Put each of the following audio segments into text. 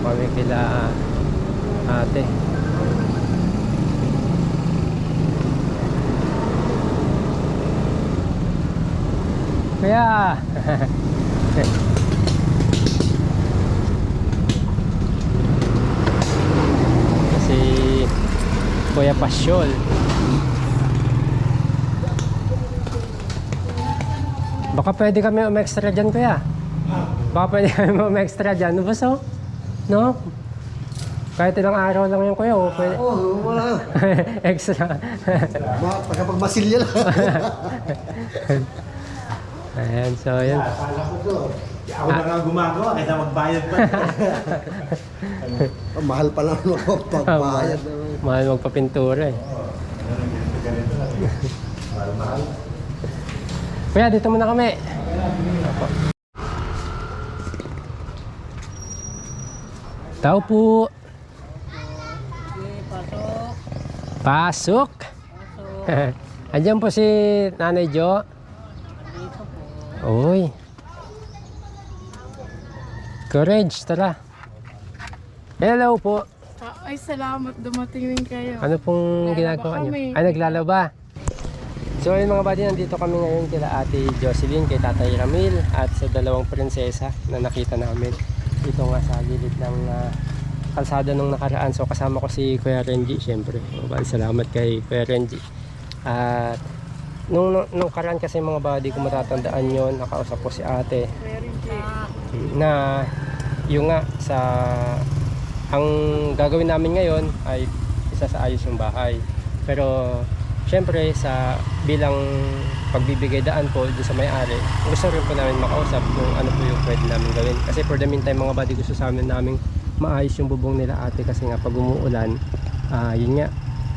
kami kila ate. Kaya si Kuya Pasyol Baka pwede kami umextra dyan kuya Baka pwede kami umextra dyan Ano ba so? No? Kahit ilang araw lang yun kuya oh, pwede. Oo, oh, wala. Extra Ma, pagkapagmasilya lang. Ayan, so yun Akala ko to. Ako na nga gumagawa, kaysa magbayad pa. Ah, mahal pa lang ako pagbayad. Mahal magpapintura eh lang. Kuya, dito muna kami. Tao po. Pasok. Andiyan po si Nanay Jo. Uy. Courage, tara. Hello po. Ay, salamat. Dumating rin kayo. Ano pong ginagawa niyo? Ay, naglalaba. So ayun mga buddy, nandito kami ngayon kila Ate Jocelyn, kay Tatay Ramil at sa dalawang prinsesa na nakita namin dito nga sa gilid ng ah, kalsada nung nakaraan. So kasama ko si Kuya Renji, syempre. Mga buddy, salamat kay Kuya Renji. At nung, nung, nung karaan kasi mga buddy, kung matatandaan yon nakausap ko si ate na yung nga sa ang gagawin namin ngayon ay isa sa ayos yung bahay pero syempre sa bilang pagbibigay daan po dun sa may-ari gusto rin po namin makausap kung ano po yung pwede namin gawin kasi for the meantime mga buddy gusto sa amin namin maayos yung bubong nila ate kasi nga pag umuulan ah yun nga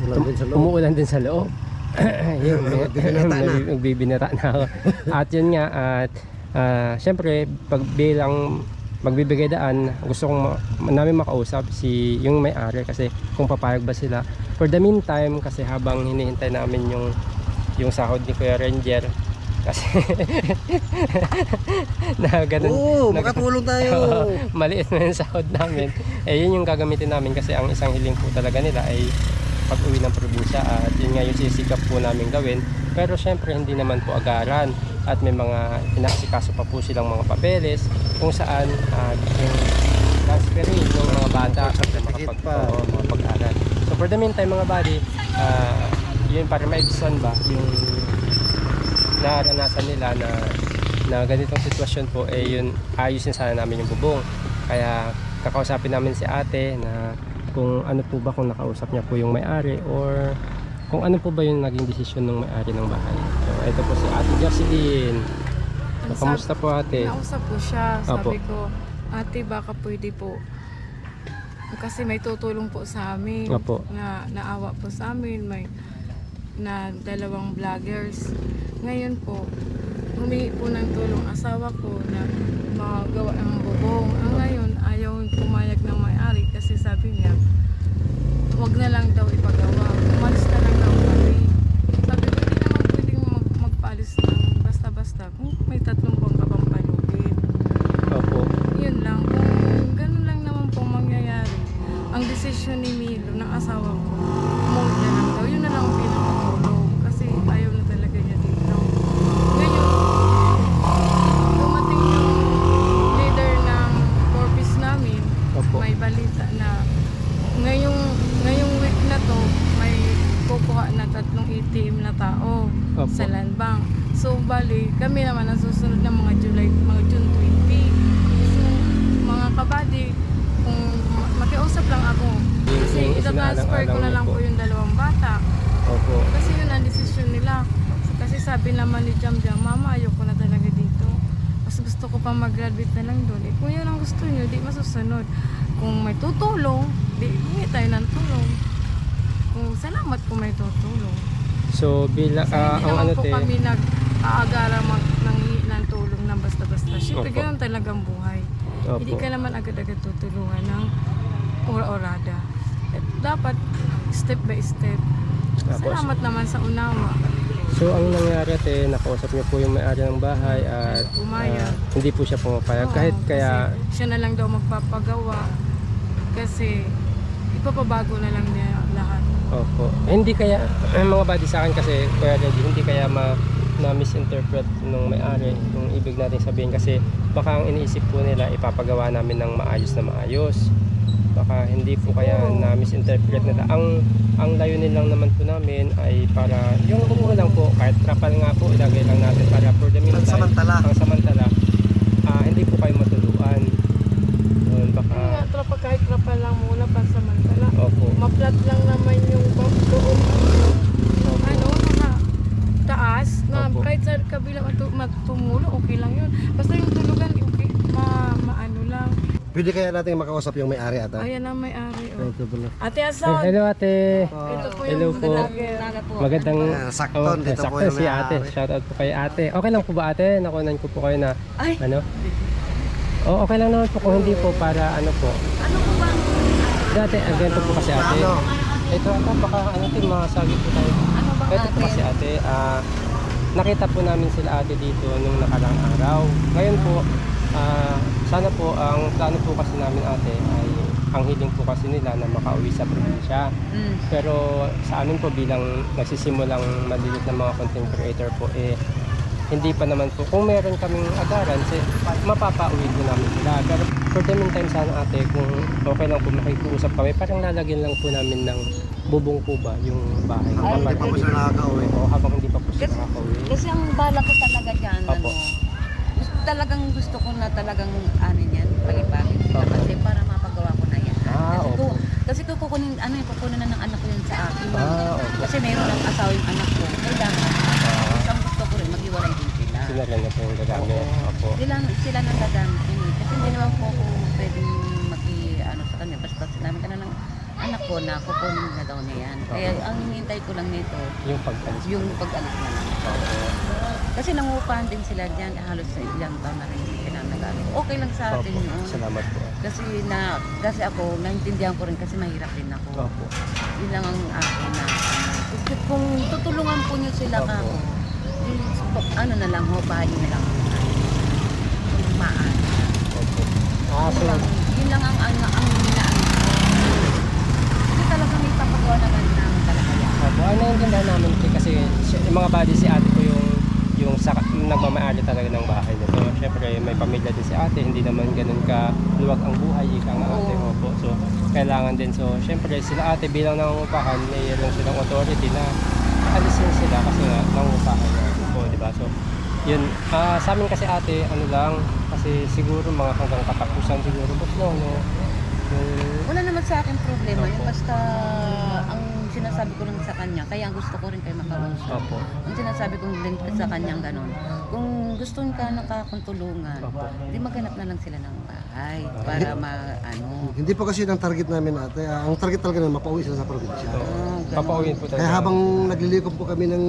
din loob. umuulan din sa loob yun, Nagbibinata na. nagbibinata na ako at yun nga at ah, syempre pag bilang magbibigay daan gusto kong ma- namin makausap si yung may-ari kasi kung papayag ba sila for the meantime kasi habang hinihintay namin yung yung sahod ni Kuya Ranger. Kasi na ganun. Oo, na- makatulong tayo. maliit na yung sahod namin. Eh yun yung gagamitin namin kasi ang isang hiling po talaga nila ay pag uwi ng probinsya. At yun nga yung sisikap po namin gawin. Pero syempre hindi naman po agaran. At may mga inaasikaso pa po silang mga papeles kung saan at yung transferring ng mga bata at Certificate makapag, pa. oo, mga pag-aral so for the meantime mga buddy ah, yun para maibsan ba yung naranasan nila na na ganitong sitwasyon po eh yun ayusin sana namin yung bubong kaya kakausapin namin si ate na kung ano po ba kung nakausap niya po yung may-ari or kung ano po ba yung naging desisyon ng may-ari ng bahay so ito po si ate Jocelyn so, kamusta po ate Nausap ko siya. Opo. Sabi ko, ate baka pwede po. Kasi may tutulong po sa amin. Opo. Na naawa po sa amin. May na dalawang vloggers. Ngayon po, humingi po ng tulong asawa ko na magawa ng bubong. Ang ngayon, ayaw pumayag ng may-ari kasi sabi niya, wag na lang daw ipagawa. Umalis na lang daw kami. Sabi ko, hindi naman pwedeng mag magpaalis ng basta-basta kung may tatlong buwan ka bang palugit. opo Yun lang. Kung ganun lang naman po mangyayari, ang desisyon ni Milo, ng asawa ko, umuwi na lang daw. Yun na lang ang pinakatulong. Kasi ayaw na talaga niya dito. Ngayon, dumating yung leader ng corpus namin, opo may balita na ngayong ngayong week na to may kukuha na tatlong ATM na tao Opo. sa land bank. So bali, kami naman ang susunod ng mga July, mga June 20. So mga kabady, kung ma- makiusap lang ako. Kasi Yung ita-transfer ko na isinaalang-alang lang niyo po po. yung dalawang bata. opo Kasi yun ang desisyon nila. Kasi sabi naman ni Jam Jam, Mama, ayoko na talaga dito. Mas gusto ko pa mag-graduate na lang doon. Eh, kung yun ang gusto masusunod. Kung may tutulong, di hingi tayo ng tulong. Kung salamat kung may tutulong. so bila Kasi ah, hindi ang naman ano po te kami nag-aagara mag nanghingi ng tulong ng basta-basta. Siyempre, Opo. ganun talagang buhay. Hindi opo ka naman agad-agad tutulungan ng ora-orada. At dapat step by step. Tapos, Salamat naman sa unawa. So ang nangyari ate, nakausap niyo po yung may-ari ng bahay at ah, hindi po siya pumapayag Oo, kahit kasi kaya siya na lang daw magpapagawa. kasi ipapabago na lang niya lahat. Opo. Hindi kaya, mga body sa akin kasi, Kuya Reggie, hindi kaya ma na misinterpret nung may-ari yung ibig natin sabihin kasi baka ang iniisip po nila ipapagawa namin ng maayos na maayos baka hindi po kaya na misinterpret nila ang ang layunin lang naman po namin ay para yung kumura lang po kahit trapal nga po ilagay lang natin para for the meantime Pansamantala. ang samantala ah, hindi po kayo matuluan Yun, baka nga, tropa kahit tropa lang muna pansamantala. opo Maplat lang naman yung bag doon. Yung ano, naka taas na Opo. kahit sa kabila matu- matumulo, okay lang yun. Basta yung tulugan, okay, ma, maano lang. Pwede kaya natin makausap yung may-ari ata? Ayan na may-ari. Oh. Ito pala. Ate Ason, hello ate ito po Hello yung po. vlogger. Magandang Ah, sakton, oh, dito po sakto yung si ate. Shout out po kay ate. Okay lang po ba ate? Nakunan ko po kayo na Ay. ano? Oh, okay lang naman po kung hindi po para ano po. Ano po ba? Dati, ang ganito po kasi ate. Ano? Ito ata baka ano tin masagi po tayo. Ano ba Ito po kasi ate, ah, nakita po namin sila ate dito nung nakarang araw. Ngayon po, ah, sana po ang plano po kasi namin ate ay ang hiling po kasi nila na makauwi sa probinsya. Mm. Pero sa amin po bilang nagsisimulang malilit na mga content creator po eh hindi pa naman po kung meron kaming agaran si mapapauwi po namin sila pero for the meantime sana ate kung okay lang po makikiusap kami parang lalagyan lang po namin ng bubong po ba yung bahay Habang hindi pa po sila nakaka-uwi. Oo, habang hindi pa po sila Kasi- nakakauwi Kasi ang bala ko talaga dyan, Opo. ano, talagang gusto ko na talagang ano yan, palipagin sila Opo. kasi para mapagawa ko na yan. Ah, kasi, opo. ko, kasi ko kukunin, ano yung kukunin na ng anak ko yan sa akin. Ah, opo. Kasi meron ng asawa yung anak ko. Kailangan. Tapos ang gusto ko rin, maghiwalay din sila. sila na po yung gagamit opo Sila, sila nang gagamit yun eh. Kasi hindi naman po ako pwedeng maki, ano sa kanya. Basta sinabi ka na ng anak ko na kukunin na daw niya yan. Kaya ang hinihintay ko lang nito, yung pag-alis yung pag-alis na lang. Kasi nangupahan din sila dyan, halos sa ilang taon na rin sila nagamit. Okay lang sa atin opo yun. salamat po Kasi na kasi ako, naintindihan ko rin kasi mahirap din ako. opo Yun lang ang akin na ano. Kasi kung tutulungan po niyo sila Opo. ka ako, ano na lang ho, bahay na lang. Kung maan. opo ah Yun so lang, yun lang ang ang ang hinaan ko. Kasi talagang may papagawa naman ng talakayan. Opo, ano naiintindihan namin ito kasi si- yung mga body si ate ko yung yung sa, nagmamayari talaga ng bahay nito. Siyempre may pamilya din si ate, hindi naman ganun ka luwag ang buhay, ika nga ate. Opo. So kailangan din. So siyempre sila ate bilang nangungupahan, mayroon silang authority na alisin sila kasi nga nangungupahan na. Opo, di ba? So yun, ah, sa amin kasi ate, ano lang, kasi siguro mga hanggang katapusan siguro, boss no, no, yung Wala naman sa akin problema. Yung Opo. basta ang sinasabi ko lang sa kanya, kaya ang gusto ko rin kayo makausap. Opo. Ang sinasabi ko din sa kanyang ganon, kung gusto ka nakakutulungan, Opo. di maghanap na lang sila ng bahay para ma, ano, Hindi po kasi ang target namin ate. Ah, ang target talaga na mapauwi sila sa probinsya. Ah, ganun. papauwiin po talaga. Kaya habang naglilikom po kami ng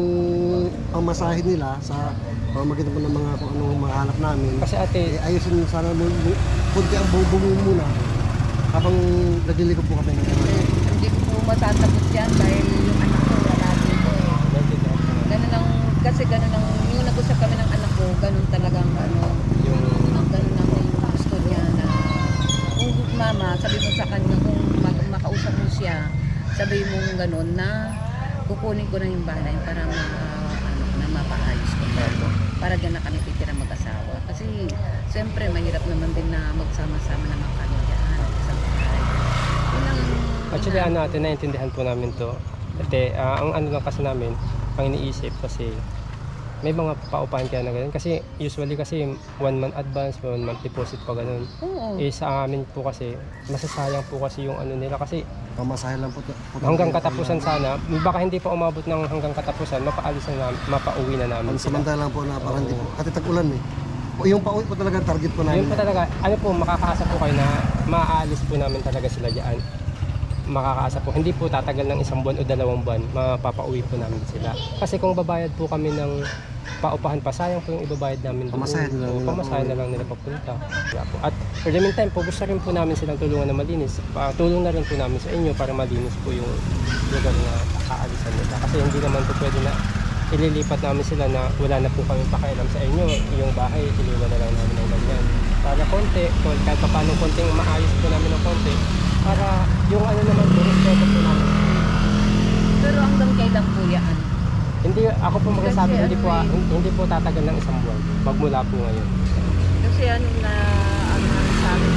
pamasahin nila sa pamamagitan po ng mga kung anong mahanap namin, Kasi ate, eh, ayusin sana mo, mo- kunti ang bubong muna habang naglilikom po kami ng Eh, hindi ko po matatapos yan dahil yung anak ko wala dito eh. Ganun ang, kasi ganun ang, yung nag-usap kami ng anak ko, ganun talagang ano, yung ganun ang gusto niya na kung mama, sabi mo sa kanya kung mag- makausap mo siya, sabi mo ganun na kukunin ko na yung bahay para ma, ano, na mapaayos ko. Para na kami titira mag-asawa. Kasi siyempre mahirap naman din na magsama-sama naman kami dyan. Sa bahay. Yun ang Actually, ano natin, naiintindihan po namin to. Ate, ah, ang ano lang kasi namin, ang iniisip kasi, may mga paupahan kaya na ganun. Kasi usually kasi one month advance, one month deposit pa ganun. Oo. Eh sa amin po kasi, masasayang po kasi yung ano nila. Kasi pamasahin lang po. po hanggang katapusan sana, baka hindi pa umabot ng hanggang katapusan, mapaalis na namin, mapauwi na namin sila. Pansamantala lang po na parang hindi po. Kasi tag-ulan eh. O, Yung pauwi po talaga ang target po namin. Yun po talaga, ano po, makakaasa po kayo na maaalis po namin talaga sila dyan. Makakaasa po, hindi po tatagal ng isang buwan o dalawang buwan, mapapauwi po namin sila. Kasi kung babayad po kami ng paupahan pa, sayang po yung ibabayad namin doon. Pamasahe na lang nila pamasahe po. na lang nila papunta. At for the meantime po, gusto rin po namin silang tulungan na malinis. Pa, tulong na rin po namin sa inyo para malinis po yung lugar na aalisan nila. Kasi hindi naman po pwede na ililipat namin sila na wala na po kami pakialam sa inyo. Yung bahay, iliwan na lang namin ng ganyan. Para konti, kahit pa paano konting maayos po namin ng konti, para yung ano naman po, respeto po namin. Pero hanggang kailan po yan? Hindi, ako po magsasabi, Kasi hindi po, ano eh. hindi po tatagal ng isang buwan. Magmula po ngayon. Kasi ano na, ano na sa amin.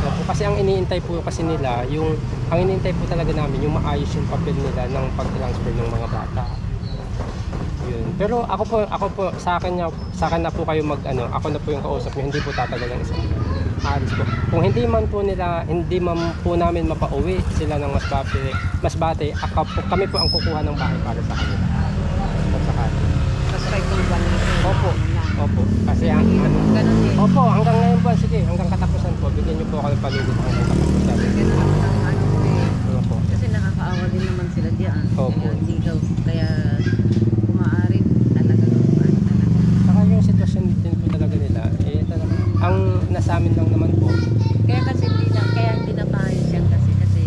Opo, kasi ang iniintay po kasi nila, yung ang iniintay po talaga namin, yung maayos yung papel nila ng pag-transfer ng mga bata. Yun. Pero ako po, ako po sa akin na sa akin na po kayo mag ano, ako na po yung kausap niyo, hindi po tatagal ng isang buwan. Po. Kung hindi man po nila, hindi man po namin mapauwi sila ng mas bate, mas bate, ako po, kami po ang kukuha ng bahay para sa kanila. At sa kanila. Tapos kahit kung ito. Opo. Opo. Kasi ang ano, Ganun. Opo, hanggang ngayon po, sige, hanggang katapusan po, bigyan niyo po ako ng palugod hanggang katapusan. Ganun ang ano ko eh. Ano po? Kasi nakakaawa din naman sila diyan. Opo. Kaya hindi daw, kaya kung maaari talaga ano talaga. Saka yung sitwasyon din po talaga nila, eh talaga, ang nasa amin lang naman po, Kaya kasi hindi na, kaya hindi na paayos yan kasi kasi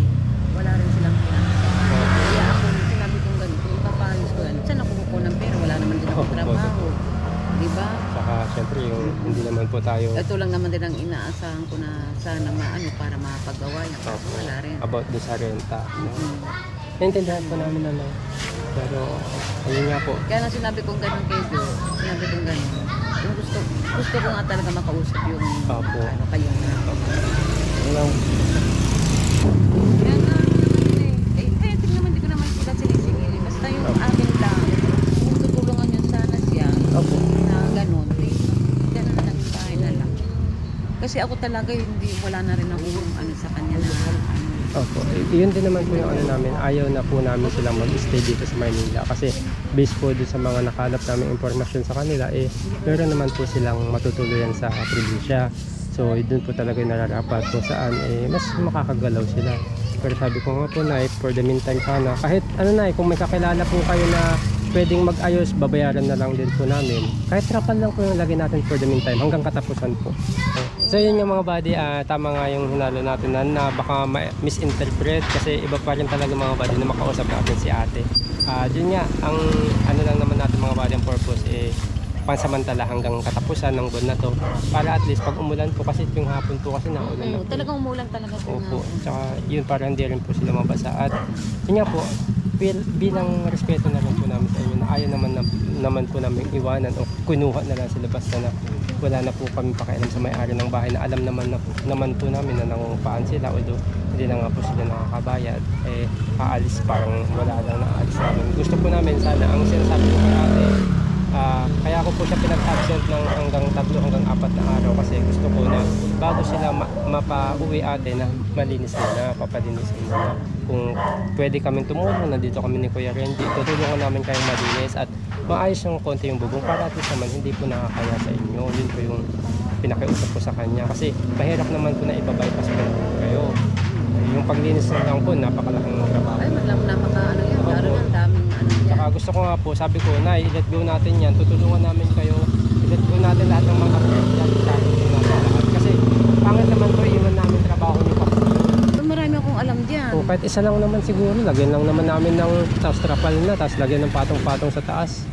wala rin silang pinansa. Kaya ako, sinabi kong ganito, ipapaayos ko yan. Saan ako kukuha ng pera? Wala naman din ako Opo. trabaho. Di ba? saka syempre yung hindi naman po tayo Ito lang naman din ang inaasahan ko na sana maano para mapagawa yan. Kaso wala rin. about din sa renta. No? Mm. Naintindihan po namin naman. Pero, ayun nga po, Kaya na sinabi kong ganun kay Jo, sinabi kong ganun. Gusto, gusto ko nga talaga makausap yung Opo. ano kayo na. yun lang, Kaya nga, naman eh. Eh, kaya tingnan naman, hindi ko naman sila sinisingili. Basta yung akin lang, kung tutulungan sana siya, Opo. na ganun, eh, ganun na lang bahay na lang. Kasi ako talaga, hindi, wala na rin ako ano sa ano, Opo. Yun din naman po yung ano namin. Ayaw na po namin silang mag-stay dito sa Maynila. Kasi based po doon sa mga nakalap namin impormasyon sa kanila, eh, meron naman po silang matutuluyan sa probinsya. So, doon po talaga yung nararapat kung saan, eh, mas makakagalaw sila. Pero sabi ko nga po na, eh, for the meantime sana, kahit ano na, eh, kung may kakilala po kayo na pwedeng mag-ayos, babayaran na lang din po namin. Kahit trapal lang po yung lagay natin for the meantime, hanggang katapusan po. So yun yung mga buddy, ah, tama nga yung hinalo natin na, na baka ma-misinterpret kasi iba pa rin talaga mga buddy na makausap natin si ate. Ah, yun nga, ang ano lang naman natin mga buddy, ang purpose eh pansamantala hanggang katapusan ng buwan na to para at least pag umulan po kasi yung hapon po kasi naulan na ano, po. talagang umulang talaga po Opo, nga. tsaka yun para hindi rin po sila mabasa at yun nga po bil- bilang respeto na rin po namin sa inyo na ayaw naman, na, naman po namin iwanan o kunuha na lang sila basta na wala na po kami pakialam sa may-ari ng bahay na alam naman na po, naman po namin na nangungupaan sila although hindi na nga po sila nakakabayad eh aalis parang wala lang na aalis namin gusto po namin sana ang sinasabi ko kay ate Ah, kaya ako po siya pinag-absent ng hanggang tatlo hanggang apat na araw kasi gusto ko na bago sila ma- mapa-uwi ate na malinis muna, papalinisin muna. Kung pwede kami tumulong, nandito kami ni Kuya Randy, tutulungan namin kayong malinis at maayos yung konti yung bubong para at least naman hindi po nakakaya sa inyo. Yun po yung pinakiusap ko sa kanya kasi mahirap naman po na ipabypass po kayo. Yung paglinis na lang po, napakalaking trabaho. Ay, maglam na maka, ano yan, laro yan, daming Saka gusto ko nga po, sabi ko, na i-let go natin yan, tutulungan namin kayo, i-let go natin lahat ng mga lahat. Kasi pangit naman po, iwan namin trabaho niyo pa. Marami akong alam dyan. O kahit isa lang naman siguro, lagyan lang naman namin ng tapos trapal na, tapos lagyan ng patong-patong sa taas.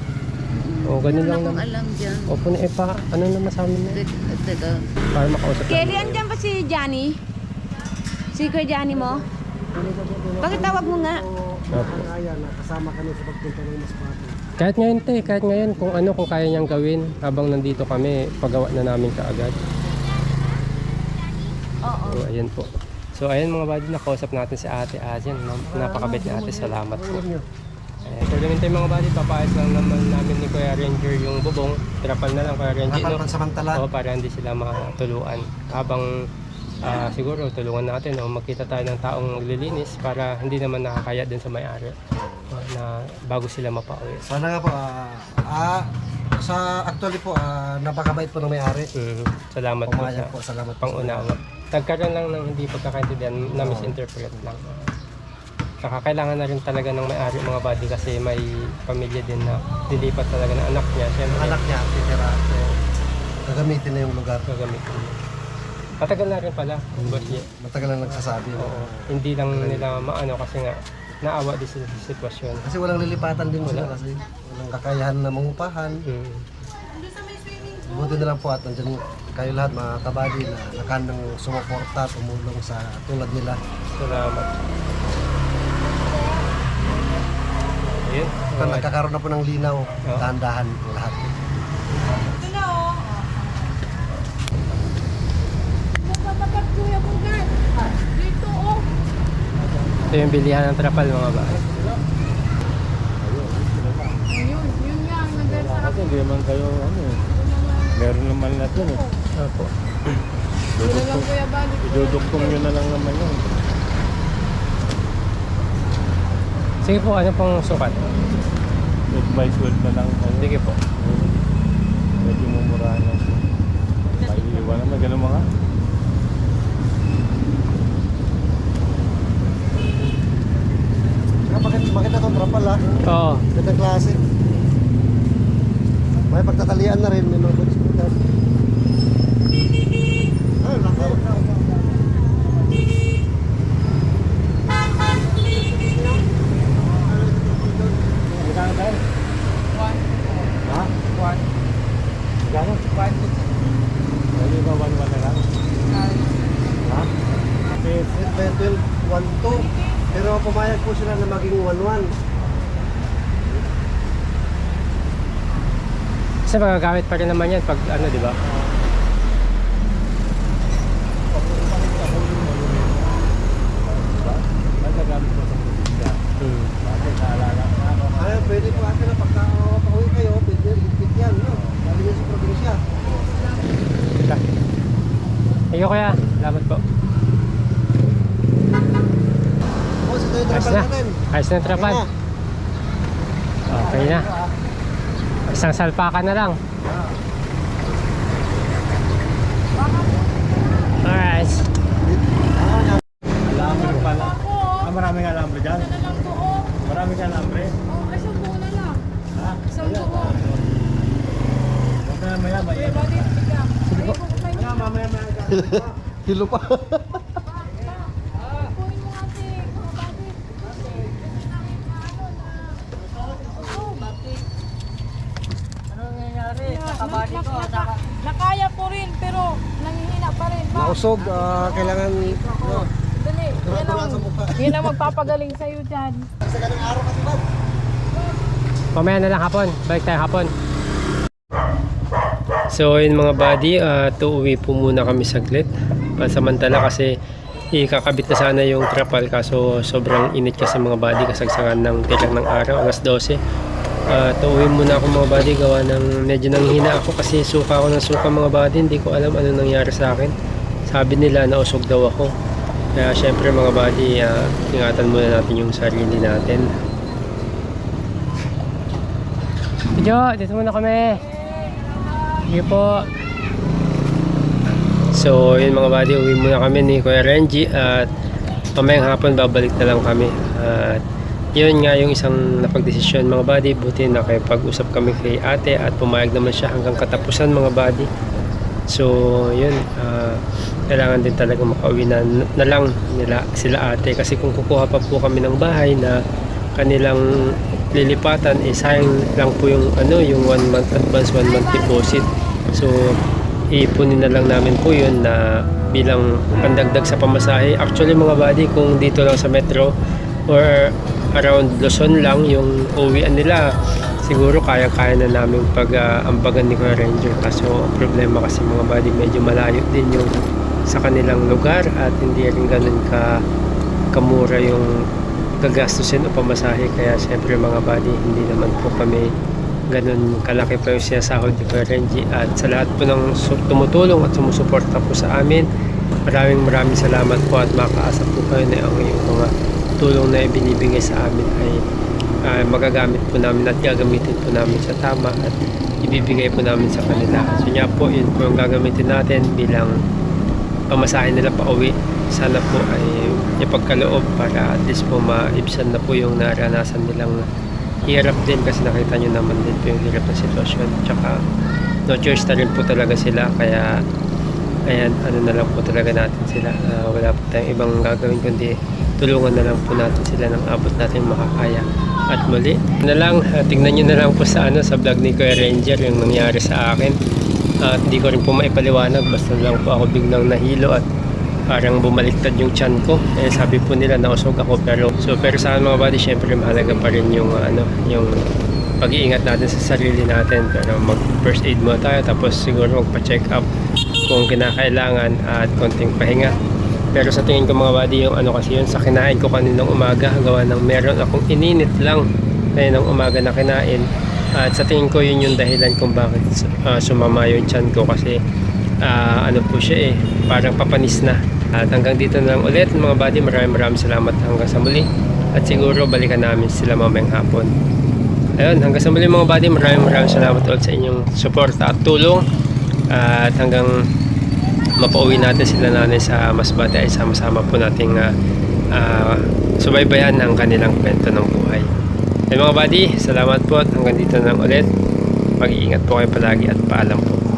O ganun lang naman. alam dyan. O po eh pa, ano naman sa amin na, Teka, para makausap Kelly, andyan ba si Johnny? Si Kuya Johnny mo? Bakit tawag mo nga? Opo. Kaya na kasama kami sa pagpunta ng Masbate. Kahit ngayon te, kahit ngayon kung ano, kung kaya niyang gawin habang nandito kami, pagawa na namin kaagad. Oo. So, ayan po. So, ayan mga buddy, nakausap natin si Ate Ajan. Napakabait ni Ate, salamat po. Eh, so, ganun tayo mga buddy, papayas lang naman namin ni Kuya Ranger yung bubong. Trapal na lang Kuya Ranger, Dapat no? pansamantala. Oo, para hindi sila makatuluan. Habang ah, siguro tulungan natin o magkita tayo ng taong maglilinis para hindi naman nakakaya din sa may-ari ah, na bago sila mapauwi. Sana nga po, ah, ah, sa actually po, ah, napakabait po ng may-ari. Mhm. Salamat po Pumayag sa po, salamat po. pangunawa. Nagkaroon lang ng hindi pagkakaintindihan na misinterpret lang. Saka kailangan na rin talaga ng may-ari mga body kasi may pamilya din na dilipat talaga ng anak niya. Siyempre, anak niya, titira. So, gagamitin na yung lugar. gagamitin niya. Matagal na rin pala, boss niya. Matagal na nagsasabi. na- Oo. Hindi lang nila maano kasi nga naawa din sa sitwasyon. Kasi walang lilipatan din sila Wala. kasi walang kakayahan na mangupahan. Mm. buti na lang po at nandyan kayo lahat mga kabady na nakandang sumuporta, tumulong sa tulad nila. Salamat. Ayun. Kaya nagkakaroon na po ng linaw, dahan-dahan ang lahat. Ito yung bilihan ng trapal mga ba. Ayun, yun nga, ang nagdasarap. Kasi hindi naman kayo, ano eh. Meron naman na dun eh. Opo. Iduduktong nyo na lang naman yun. Sige po, ano pong sukat? 8 by 12 na lang kayo. Sige po. Medyo mumurahan lang. Maiiwan naman, ganun mga. Kaya bakit, bakit itong trapal ha? Oo. Gandang klase. May pagtatalian na rin, may mga kulis-kulis. Ay, laki. Magkano tayo? Ha? One. Magkano? One. Pwede ba 1-1 na lang? Ha? Okay. 8 by 12, 1-2. Pero pumayag po sila na maging 1-1. Kasi magagamit pa rin naman yan pag ano, di ba? Hmm. Ay, pwede po ate na pagka pauwi kayo, pwede ligpit yan, no? Yan sa probinsya. Ayun kuya. Salamat po. O, sa tayo Ayos na. Ayos na. Kaya na. Okay na. Isang salpakan na lang. Alright. Alambre pala. Ah, maraming alambre dyan. Lang buo? Maraming alambre. Oh, ay, isang buo na lang. Ha? Isang buo. Huwag na maya, maya. Kayo. Kaya mamaya maya ka. Kilo pa. Kunin mo ate. Kuya balik. Oh, bakit? Ano nangyayari sa Na- kabady ko? na- Saka, naka- Nakaya ko rin, pero nanghihina pa Nausog, ah, kailangan, no? Dali. Yan ang, yan ang magpapagaling sa'yo dyan. Sa ganang araw kasi ba? Mamaya na lang hapon. Balik tayo hapon. So yun mga buddy, at uuwi po muna kami saglit. Pansamantala kasi ikakabit na sana yung trapal kaso sobrang init kasi mga buddy kasagsagan ng tilang ng araw, alas 12. At uuwi muna ako mga buddy gawa ng medyo nanghina ako kasi suka ako ng suka mga buddy. Hindi ko alam ano nangyari sa akin. Sabi nila nausog daw ako. Kaya syempre mga buddy, ah, ingatan muna natin yung sarili natin. Jo, dito muna kami. Sige po. So, yun mga buddy, uwi muna kami ni Kuya Renji at mamayang hapon babalik na lang kami. At yun nga yung isang napagdesisyon mga buddy, buti na kayo pag-usap kami kay ate at pumayag naman siya hanggang katapusan mga buddy. So, yun, ah, kailangan din talaga makauwi na, na lang nila sila ate. Kasi kung kukuha pa po kami ng bahay na kanilang lilipatan eh sayang lang po yung ano yung one month advance one month deposit. So ipunin na lang namin po yun na bilang pandagdag sa pamasahe. Actually mga buddy kung dito lang sa metro or around Luzon lang yung uwian nila siguro kaya-kaya na namin pag-ambagan ni Kuya Ranger. Kaso problema kasi mga buddy medyo malayo din yung sa kanilang lugar at hindi rin ganun ka kamura yung gagastusin o pamasahe. Kaya syempre mga buddy hindi naman po kami ganun kalaki pa yung sinasahod ni Kuya Renji. At sa lahat po ng tumutulong at sumusuporta po sa amin maraming maraming salamat po at makaasa po kayo na ang yung mga tulong na ibinibigay sa amin ay ah, magagamit po namin at gagamitin po namin sa tama at ibibigay po namin sa kanila. So nga po yun po yung gagamitin natin bilang pamasahe nila pa uwi. Sana po ay ipagkaloob para at least po maibsan na po yung naranasan nilang hirap din kasi nakita nyo naman din po yung hirap na sitwasyon. Tsaka no choice na rin po talaga sila. Kaya ayan ano na lang po talaga natin sila. Ah, wala po tayong ibang gagawin kundi tulungan na lang po natin sila ng abot natin makakaya. At muli na lang ah, tignan nyo na lang po sa ano sa vlog ni Kuya Ranger yung nangyari sa akin At di ko rin po maipaliwanag. Basta lang po ako biglang nahilo at parang bumaliktad yung chan ko. Eh, sabi po nila nausog ako pero so pero sa mga buddy, syempre mahalaga pa rin yung ano, yung pag-iingat natin sa sarili natin pero mag first aid muna tayo tapos siguro magpa-check up kung kinakailangan at konting pahinga pero sa tingin ko mga buddy yung ano kasi yun sa kinain ko kaninang umaga gawa ng meron akong ininit lang kaninang umaga na kinain at sa tingin ko yun yung dahilan kung bakit ah, sumama yung chan ko kasi ah, ano po siya eh parang papanis na. At hanggang dito na lang ulit mga buddy. Maraming maraming salamat. Hanggang sa muli. At siguro balikan namin sila mamayang hapon. Ayun hanggang sa muli mga buddy. Maraming maraming salamat ulit sa inyong suporta at tulong. At hanggang mapauwi natin sila nanay sa Masbate ay sama-sama po nating ah, ah, subaybayan ang kanilang kwento ng buhay. Ay mga buddy, salamat po at hanggang dito na lang ulit. Mag-iingat po kayo palagi at paalam po.